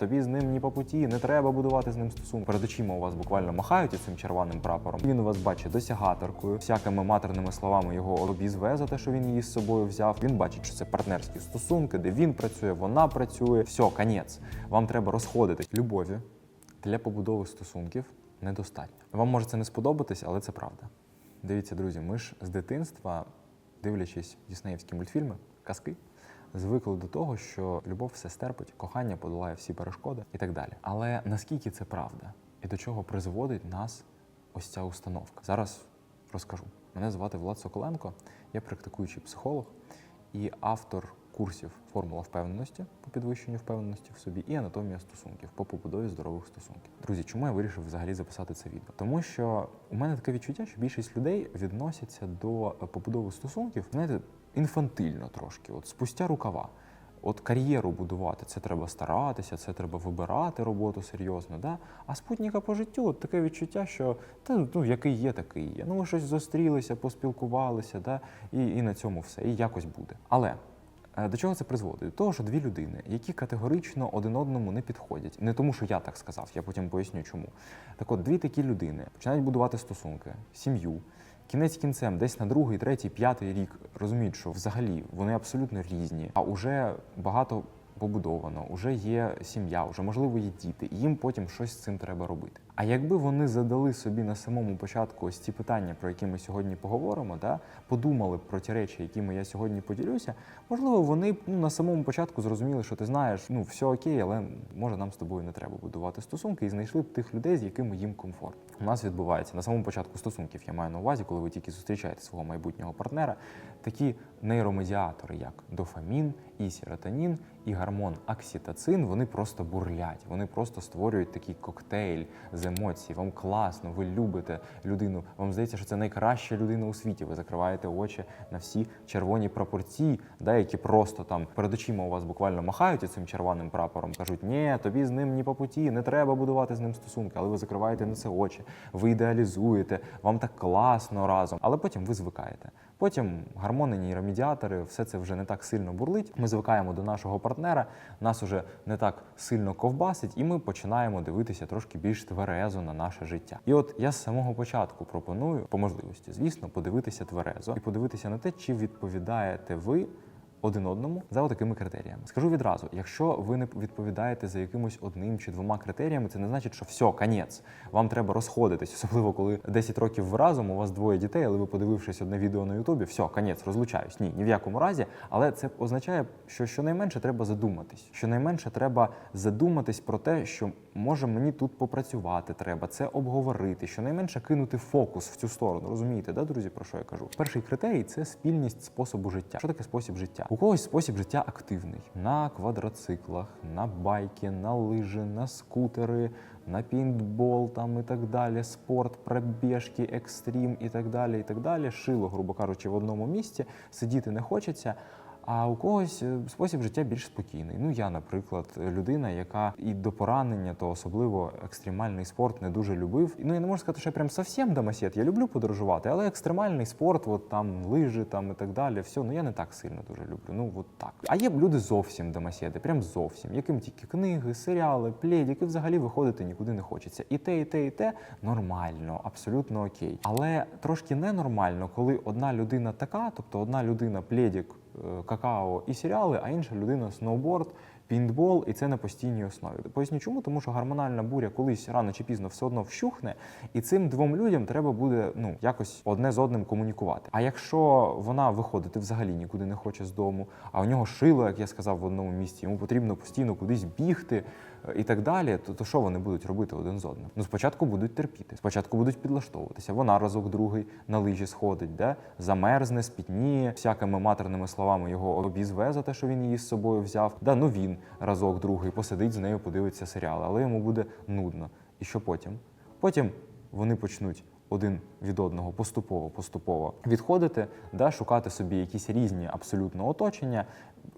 Тобі з ним ні по путі, не треба будувати з ним стосунки. Перед очима у вас буквально махають цим червоним прапором. Він вас бачить досягаторкою, всякими матерними словами його обізве за те, що він її з собою взяв. Він бачить, що це партнерські стосунки, де він працює, вона працює. Все, конець. Вам треба розходитись. Любові для побудови стосунків недостатньо. Вам може це не сподобатись, але це правда. Дивіться, друзі, ми ж з дитинства, дивлячись діснеївські мультфільми, казки, звикли до того, що любов все стерпить, кохання подолає всі перешкоди і так далі. Але наскільки це правда і до чого призводить нас ось ця установка? Зараз розкажу. Мене звати Влад Соколенко, я практикуючий психолог і автор курсів Формула впевненості по підвищенню впевненості в собі і анатомія стосунків по побудові здорових стосунків. Друзі, чому я вирішив взагалі записати це відео? Тому що у мене таке відчуття, що більшість людей відносяться до побудови стосунків, знаєте, інфантильно трошки, от спустя рукава. От кар'єру будувати, це треба старатися, це треба вибирати роботу серйозно. Да? А спутника по життю от таке відчуття, що та ну який є, такий є. Ну ви щось зустрілися, поспілкувалися, да? і, і на цьому все, і якось буде. Але е, до чого це призводить? До того, що дві людини, які категорично один одному не підходять, не тому, що я так сказав, я потім поясню, чому. Так от, дві такі людини починають будувати стосунки, сім'ю. Кінець кінцем, десь на другий, третій, п'ятий рік розуміють, що взагалі вони абсолютно різні, а уже багато побудовано, вже є сім'я, вже можливо є діти, і їм потім щось з цим треба робити. А якби вони задали собі на самому початку ось ці питання, про які ми сьогодні поговоримо, да, подумали про ті речі, якими я сьогодні поділюся, можливо, вони б ну, на самому початку зрозуміли, що ти знаєш, ну все окей, але може нам з тобою не треба будувати стосунки, і знайшли б тих людей, з якими їм комфортно. У нас відбувається на самому початку стосунків, я маю на увазі, коли ви тільки зустрічаєте свого майбутнього партнера, такі нейромедіатори, як дофамін, і серотонін, і гормон окситоцин, вони просто бурлять, вони просто створюють такий коктейль з емоцій. Вам класно, ви любите людину. Вам здається, що це найкраща людина у світі. Ви закриваєте очі на всі червоні прапорці, да, які просто там перед очима у вас буквально махають цим червоним прапором, кажуть, ні, тобі з ним ні по путі, не треба будувати з ним стосунки, але ви закриваєте на це очі, ви ідеалізуєте, вам так класно разом, але потім ви звикаєте. Потім гормони, нейромедіатори, все це вже не так сильно бурлить. Ми звикаємо до нашого партнера, нас уже не так сильно ковбасить, і ми починаємо дивитися трошки більш тверезо на наше життя. І от я з самого початку пропоную, по можливості, звісно, подивитися тверезо і подивитися на те, чи відповідаєте ви. Один одному за такими критеріями. Скажу відразу: якщо ви не відповідаєте за якимось одним чи двома критеріями, це не значить, що все, конець. Вам треба розходитись, особливо коли 10 років разом, у вас двоє дітей, але ви подивившись одне відео на Ютубі, все, конець, розлучаюсь. Ні, ні в якому разі. Але це означає, що щонайменше треба задуматись. Щонайменше треба задуматись про те, що може мені тут попрацювати треба, це обговорити, щонайменше кинути фокус в цю сторону. Розумієте, да, друзі, про що я кажу? Перший критерій це спільність способу життя. Що таке спосіб життя? У когось спосіб життя активний на квадроциклах, на байки, на лижі, на скутери, на пінтбол там і так далі, спорт, пробіжки, екстрім і так далі. І так далі. Шило, грубо кажучи, в одному місці сидіти не хочеться. А у когось е, спосіб життя більш спокійний. Ну я, наприклад, людина, яка і до поранення, то особливо екстремальний спорт не дуже любив. Ну я не можу сказати, що я прям зовсім домосед. Я люблю подорожувати, але екстремальний спорт, от там лижі там і так далі, все, ну я не так сильно дуже люблю. Ну от так. А є люди зовсім домосєди, прям зовсім, яким тільки книги, серіали, пледики, взагалі виходити нікуди не хочеться. І те, і те, і те нормально, абсолютно окей. Але трошки ненормально, коли одна людина така, тобто одна людина пледик е, какао і серіали, а інша людина сноуборд, пінтбол, і це на постійній основі. Поясню чому, тому що гормональна буря колись рано чи пізно все одно вщухне, і цим двом людям треба буде ну якось одне з одним комунікувати. А якщо вона виходити взагалі нікуди не хоче з дому, а у нього шило, як я сказав, в одному місці, йому потрібно постійно кудись бігти. І так далі, то, то що вони будуть робити один з одним? Ну спочатку будуть терпіти, спочатку будуть підлаштовуватися. Вона разок другий на лижі сходить, де замерзне, спітніє, всякими матерними словами його обізве за те, що він її з собою взяв. Да, ну він разок другий посидить з нею, подивиться серіали, але йому буде нудно. І що потім? Потім вони почнуть один від одного поступово поступово відходити, да, шукати собі якісь різні абсолютно оточення.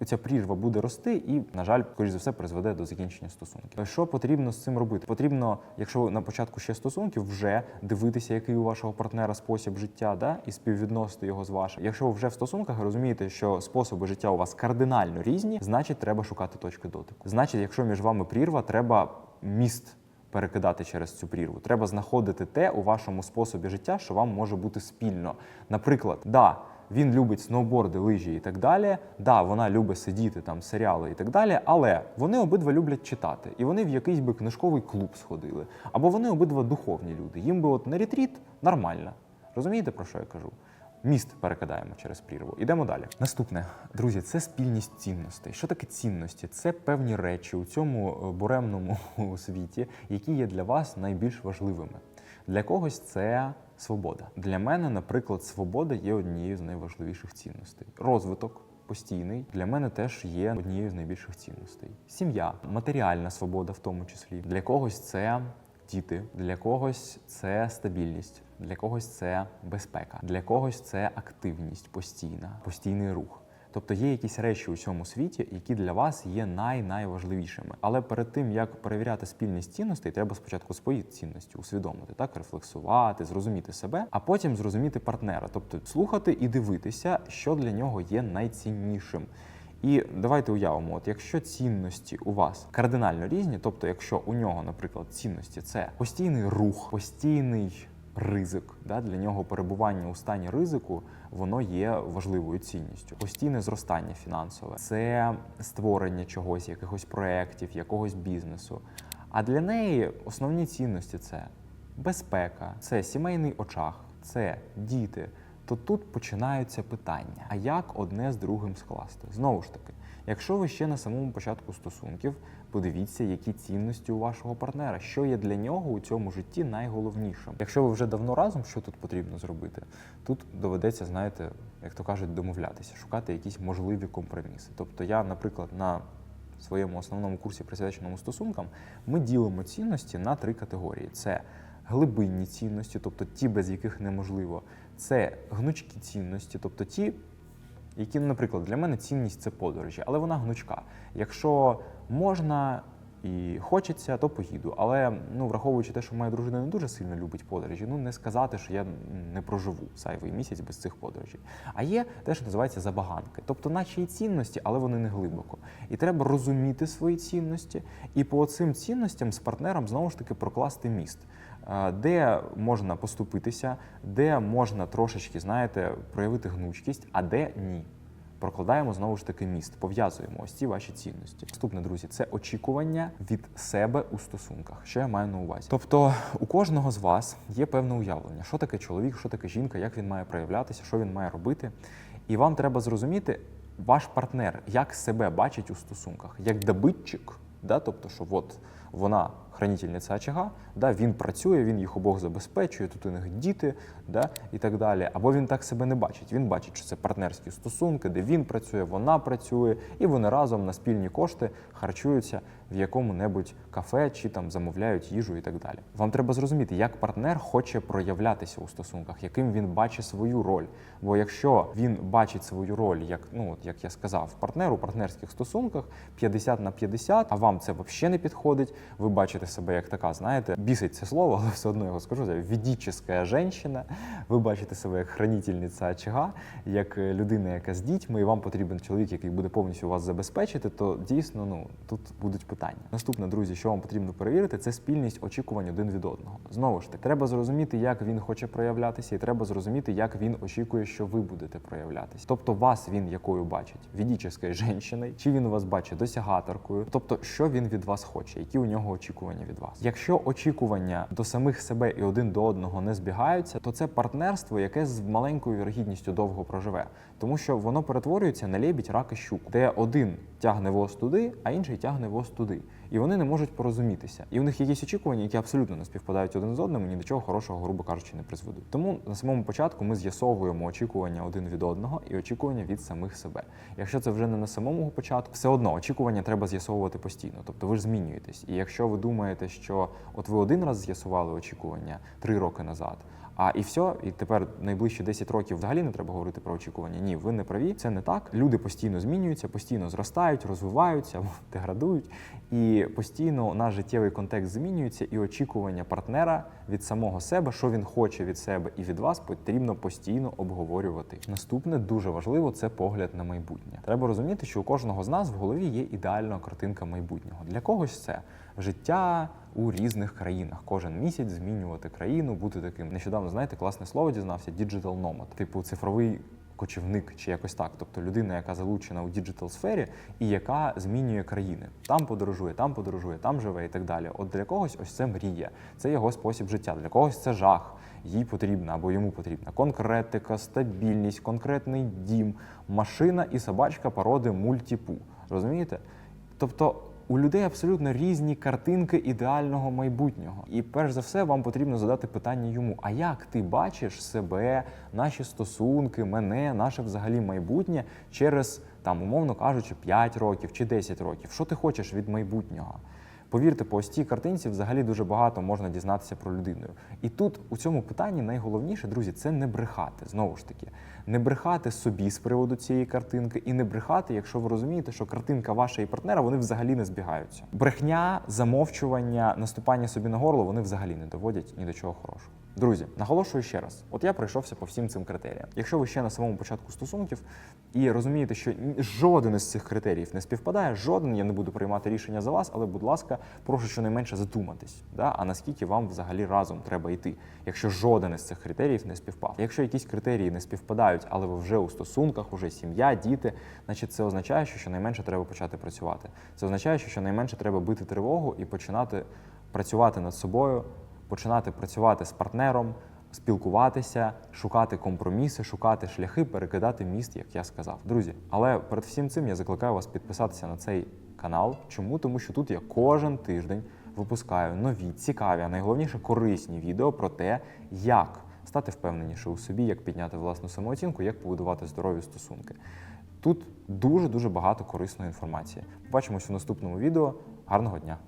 Ця прірва буде рости і, на жаль, скоріш за все, призведе до закінчення стосунків. Що потрібно з цим робити? Потрібно, якщо на початку ще стосунків, вже дивитися, який у вашого партнера спосіб життя, да, і співвідносити його з вашим. Якщо ви вже в стосунках розумієте, що способи життя у вас кардинально різні, значить треба шукати точки дотику. Значить, якщо між вами прірва, треба міст перекидати через цю прірву. Треба знаходити те у вашому способі життя, що вам може бути спільно. Наприклад, да. Він любить сноуборди, лижі і так далі. Да, вона любить сидіти там, серіали і так далі. Але вони обидва люблять читати, і вони в якийсь би книжковий клуб сходили. Або вони обидва духовні люди. Їм би от на ретріт нормально. Розумієте, про що я кажу? Міст перекидаємо через прірву. Ідемо далі. Наступне, друзі, це спільність цінностей. Що таке цінності? Це певні речі у цьому е, буремному світі, які є для вас найбільш важливими. Для когось це свобода. Для мене, наприклад, свобода є однією з найважливіших цінностей. Розвиток. Постійний для мене теж є однією з найбільших цінностей. Сім'я, матеріальна свобода, в тому числі для когось це діти, для когось це стабільність, для когось це безпека, для когось це активність постійна, постійний рух. Тобто є якісь речі у цьому світі, які для вас є най-найважливішими. Але перед тим як перевіряти спільність цінностей, треба спочатку свої цінності усвідомити, так рефлексувати, зрозуміти себе, а потім зрозуміти партнера, тобто слухати і дивитися, що для нього є найціннішим. І давайте уявимо, от якщо цінності у вас кардинально різні, тобто, якщо у нього, наприклад, цінності це постійний рух, постійний ризик, да, для нього перебування у стані ризику, воно є важливою цінністю. Постійне зростання фінансове, це створення чогось, якихось проєктів, якогось бізнесу. А для неї основні цінності це безпека, це сімейний очах, це діти то тут починаються питання: а як одне з другим скласти? Знову ж таки, якщо ви ще на самому початку стосунків, подивіться, які цінності у вашого партнера, що є для нього у цьому житті найголовнішим. Якщо ви вже давно разом, що тут потрібно зробити? Тут доведеться, знаєте, як то кажуть, домовлятися, шукати якісь можливі компроміси. Тобто, я, наприклад, на своєму основному курсі, присвяченому стосункам, ми ділимо цінності на три категорії: це глибинні цінності, тобто ті, без яких неможливо це гнучкі цінності, тобто ті, які, наприклад, для мене цінність це подорожі, але вона гнучка. Якщо можна і хочеться, то поїду. Але ну, враховуючи те, що моя дружина не дуже сильно любить подорожі, ну не сказати, що я не проживу зайвий місяць без цих подорожей. А є те, що називається забаганки, тобто, наче і цінності, але вони не глибоко. І треба розуміти свої цінності, і по цим цінностям з партнером знову ж таки прокласти міст. Е, де можна поступитися, де можна трошечки, знаєте, проявити гнучкість, а де ні. Прокладаємо знову ж таки міст, пов'язуємо ось ці ваші цінності. Наступне, друзі, це очікування від себе у стосунках. Що я маю на увазі? Тобто у кожного з вас є певне уявлення, що таке чоловік, що таке жінка, як він має проявлятися, що він має робити. І вам треба зрозуміти, ваш партнер як себе бачить у стосунках, як добитчик, да? тобто, що от вона хранительниця очага, да, він працює, він їх обох забезпечує, тут у них діти да, і так далі. Або він так себе не бачить. Він бачить, що це партнерські стосунки, де він працює, вона працює, і вони разом на спільні кошти харчуються в якому-небудь кафе чи там замовляють їжу і так далі. Вам треба зрозуміти, як партнер хоче проявлятися у стосунках, яким він бачить свою роль. Бо якщо він бачить свою роль, як ну як я сказав, партнер у партнерських стосунках 50 на 50, а вам це взагалі не підходить. Ви бачите себе як така, знаєте, бісить це слово, але все одно його скажу. Це ведічна жінка. Ви бачите себе як хранительниця очага, як людина, яка з дітьми, і вам потрібен чоловік, який буде повністю вас забезпечити, то дійсно ну тут будуть питання. Наступне, друзі, що вам потрібно перевірити, це спільність очікувань один від одного. Знову ж таки, треба зрозуміти, як він хоче проявлятися, і треба зрозуміти, як він очікує, що ви будете проявлятися. Тобто, вас він якою бачить ведічською жінкою, чи він вас бачить досягаторкою, тобто, що він від вас хоче, які у нього очікування від вас. Якщо очікування до самих себе і один до одного не збігаються, то це партнерство, яке з маленькою вірогідністю довго проживе, тому що воно перетворюється на лебідь, рак і щук, де один тягне воз туди, а інший тягне воз туди. І вони не можуть порозумітися. І у них якісь очікування, які абсолютно не співпадають один з одним, і ні до чого хорошого, грубо кажучи, не призведуть. Тому на самому початку ми з'ясовуємо очікування один від одного і очікування від самих себе. Якщо це вже не на самому початку, все одно очікування треба з'ясовувати постійно. Тобто ви ж змінюєтесь. І якщо ви думаєте, що от ви один раз з'ясували очікування три роки назад. А і все, і тепер найближчі 10 років взагалі не треба говорити про очікування. Ні, ви не праві, це не так. Люди постійно змінюються, постійно зростають, розвиваються, деградують, і постійно наш життєвий контекст змінюється, і очікування партнера від самого себе, що він хоче від себе і від вас, потрібно постійно обговорювати. Наступне дуже важливо це погляд на майбутнє. Треба розуміти, що у кожного з нас в голові є ідеальна картинка майбутнього. Для когось це життя у різних країнах. Кожен місяць змінювати країну, бути таким. Нещодавно знаєте, класне слово дізнався digital nomad, типу цифровий. Кочівник чи якось так, тобто людина, яка залучена у діджитал сфері і яка змінює країни. Там подорожує, там подорожує, там живе і так далі. От для когось ось це мрія, це його спосіб життя. Для когось це жах. Їй потрібна або йому потрібна конкретика, стабільність, конкретний дім, машина і собачка породи мультіпу. Розумієте? Тобто у людей абсолютно різні картинки ідеального майбутнього. І перш за все, вам потрібно задати питання йому: а як ти бачиш себе, наші стосунки, мене, наше взагалі майбутнє через там, умовно кажучи, 5 років чи 10 років? Що ти хочеш від майбутнього? Повірте, по ось цій картинці взагалі дуже багато можна дізнатися про людину. І тут у цьому питанні найголовніше, друзі, це не брехати. Знову ж таки, не брехати собі з приводу цієї картинки, і не брехати, якщо ви розумієте, що картинка ваша і партнера вони взагалі не збігаються. Брехня, замовчування, наступання собі на горло вони взагалі не доводять ні до чого хорошого. Друзі, наголошую ще раз: от я пройшовся по всім цим критеріям. Якщо ви ще на самому початку стосунків і розумієте, що жоден із цих критеріїв не співпадає, жоден, я не буду приймати рішення за вас, але, будь ласка, прошу щонайменше задуматись, да? а наскільки вам взагалі разом треба йти, якщо жоден із цих критеріїв не співпав. Якщо якісь критерії не співпадають, але ви вже у стосунках, уже сім'я, діти, значить це означає, що щонайменше треба почати працювати. Це означає, що щонайменше треба бити тривогу і починати працювати над собою, починати працювати з партнером, спілкуватися, шукати компроміси, шукати шляхи, перекидати міст, як я сказав. Друзі, але перед всім цим я закликаю вас підписатися на цей канал. Чому? Тому що тут я кожен тиждень випускаю нові, цікаві, а найголовніше корисні відео про те, як стати впевненіше у собі, як підняти власну самооцінку, як побудувати здорові стосунки. Тут дуже дуже багато корисної інформації. Побачимось у наступному відео. Гарного дня!